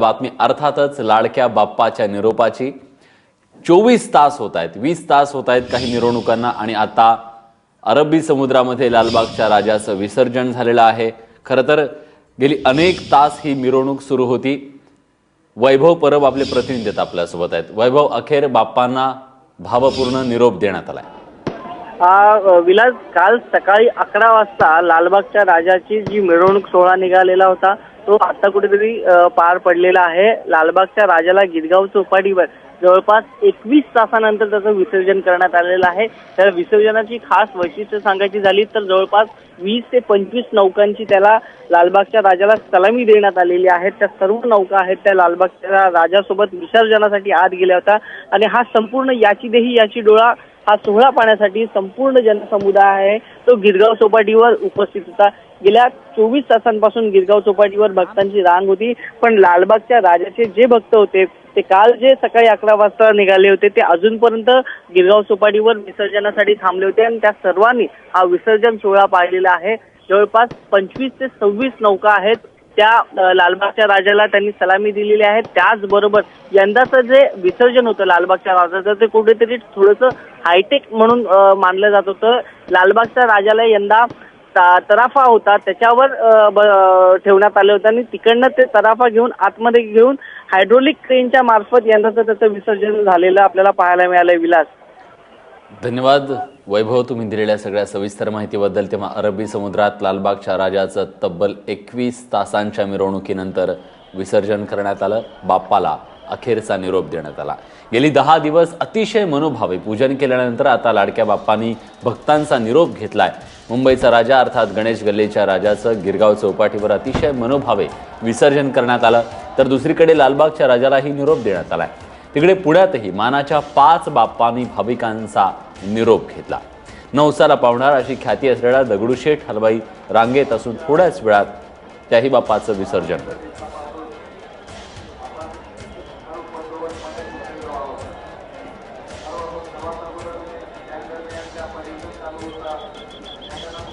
बातमी अर्थातच लाडक्या बाप्पाच्या निरोपाची. चोवीस तास होत आहेत वीस तास होत आहेत काही मिरवणुकांना आणि आता अरबी समुद्रामध्ये लालबागच्या राजाचं विसर्जन झालेलं आहे. खरं तर गेली अनेक तास ही मिरवणूक सुरू होती. वैभव परब आपले प्रतिनिधी आहेत आपल्यासोबत आहेत. वैभव अखेर बाप्पांना भावपूर्ण निरोप देण्यात आलाय. विलास काल सकाळी अकरा वाजता लालबागच्या राजाची जी मिरवणूक सोहळा निघालेला होता तो आता कुठेतरी पार पडलेला आहे. लालबागच्या राजाला गिरगाव चौपाटीवर जवळपास एकवीस तासानंतर त्याचं विसर्जन करण्यात आलेलं आहे. त्या विसर्जनाची खास वैशिष्ट्य सांगायची झाली तर जवळपास वीस ते पंचवीस नौकांची त्याला लालबागच्या राजाला सलामी देण्यात आलेली आहे त्या सर्व नौका आहेत त्या लालबागच्या राजासोबत विसर्जनासाठी आत गेल्या होत्या. आणि हा संपूर्ण याची देही याची डोळा हा सोहळा पाहण्यासाठी संपूर्ण जनसमुदाय आहे. तो गिरगाव चौपाटीवर उपस्थित होता. गेल्या चोवीस तासांपासून गिरगाव चौपाटीवर भक्तांची रांग होती. पण लालबागच्या राजाचे जे भक्त होते ते काल जे सकाळी अकरा वाजता निघाले होते ते अजूनपर्यंत गिरगाव चौपाटीवर विसर्जनासाठी थांबले होते आणि त्या सर्वांनी हा विसर्जन सोहळा पाहिलेला आहे. जवळपास पंचवीस ते सव्वीस नौका आहेत. त्या लालबागच्या राजाला त्यांनी सलामी दिलेली आहे. त्याचबरोबर यंदाचं जे विसर्जन होतं लालबागच्या राजाचं ते कुठेतरी थोडंसं हायटेक म्हणून मानलं जात होतं. लालबागच्या राजाला यंदा तराफा होता. त्याच्यावर ठेवण्यात आलं होतं आणि तिकडनं ते तराफा घेऊन आतमध्ये घेऊन हायड्रोलिक क्रेनच्या मार्फत यंदाचं त्याचं विसर्जन झालेलं आपल्याला पाहायला मिळालंय विलास. धन्यवाद. वैभव तुम्ही दिलेल्या सगळ्या सविस्तर माहितीबद्दल तेव्हा अरबी समुद्रात लालबागच्या राजाचं तब्बल एकवीस तासांच्या मिरवणुकीनंतर विसर्जन करण्यात आलं. बाप्पाला अखेरचा निरोप देण्यात आला. गेली दहा दिवस अतिशय मनोभावे पूजन केल्यानंतर आता लाडक्या बाप्पांनी भक्तांचा निरोप घेतलाय. मुंबईचा राजा अर्थात गणेश गल्लीच्या राजाचं गिरगाव चौपाटीवर अतिशय मनोभावे विसर्जन करण्यात आलं. तर दुसरीकडे लालबागच्या राजालाही निरोप देण्यात आलाय. तिकडे पुण्यातही मानाच्या पाच बाप्पांनी भाविकांचा निरोप घेतला. नवसाला पावणार अशी ख्याती असलेला दगडूशेठ हलवाई रांगेत असून थोड्याच वेळात त्याही बाप्पाचं विसर्जन.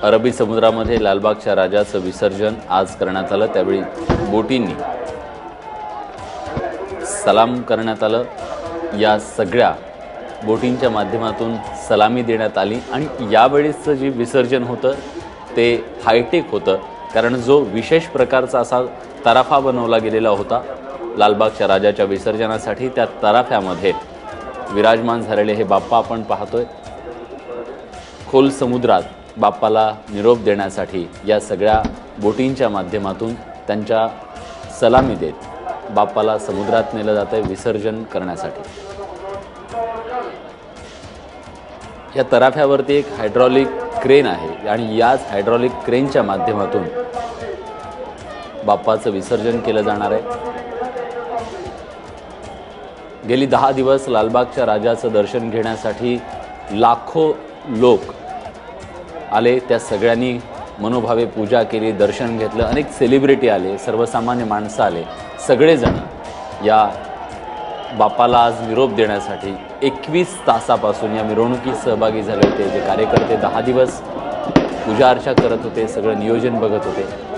अरबी समुद्रामध्ये लालबागच्या राजाचं विसर्जन आज करण्यात आलं. त्यावेळी बोटींनी सलाम करण्यात आलं. या सगळ्या बोटींच्या माध्यमातून सलामी देण्यात आली आणि यावेळेसचं जे विसर्जन होतं ते हायटेक होतं. कारण जो विशेष प्रकारचा असा तराफा बनवला गेलेला होता लालबागच्या राजाच्या विसर्जनासाठी त्या तराफ्यामध्ये विराजमान झालेले हे बाप्पा आपण पाहतोय. खोल समुद्रात बाप्पाला निरोप देण्यासाठी या सगळ्या बोटींच्या माध्यमातून त्यांच्या सलामी देत बाप्पाला समुद्रात नेलं जातं आहे विसर्जन करण्यासाठी. या तराफ्यावरती एक हायड्रॉलिक क्रेन आहे आणि याच हायड्रॉलिक क्रेनच्या माध्यमातून बाप्पाचं विसर्जन केलं जाणार आहे. गेली दहा दिवस लालबागच्या राजाचं दर्शन घेण्यासाठी लाखो लोक आले त्या सगळ्यांनी मनोभावे पूजा केली दर्शन घेतलं अनेक सेलिब्रिटी आले सर्वसामान्य माणसं आले. सगळेजण या बापाला आज निरोप देण्यासाठी एकवीस तासापासून या मिरवणुकीत सहभागी झाले होते. जे कार्यकर्ते दहा दिवस पूजा अर्चा करत होते सगळं नियोजन बघत होते.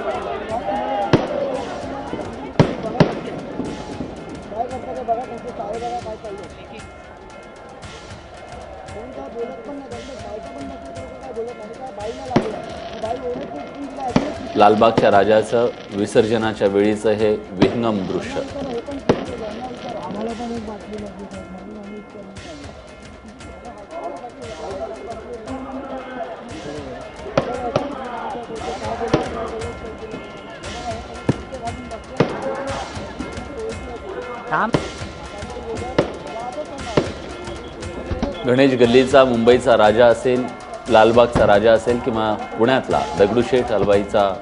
लालबागच्या राजाचं विसर्जनाच्या वेळीचं हे विहंगम दृश्य. गणेश गल्लीचा मुंबईचा राजा असेल लालबागचा राजा असेल किंवा पुण्यातला दगडूशेठ हलवाईचा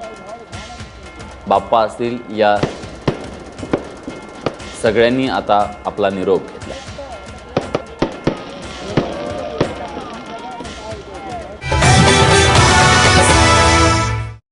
बाप्पा असतील या सगळ्यांनी आता आपला निरोप घेतला.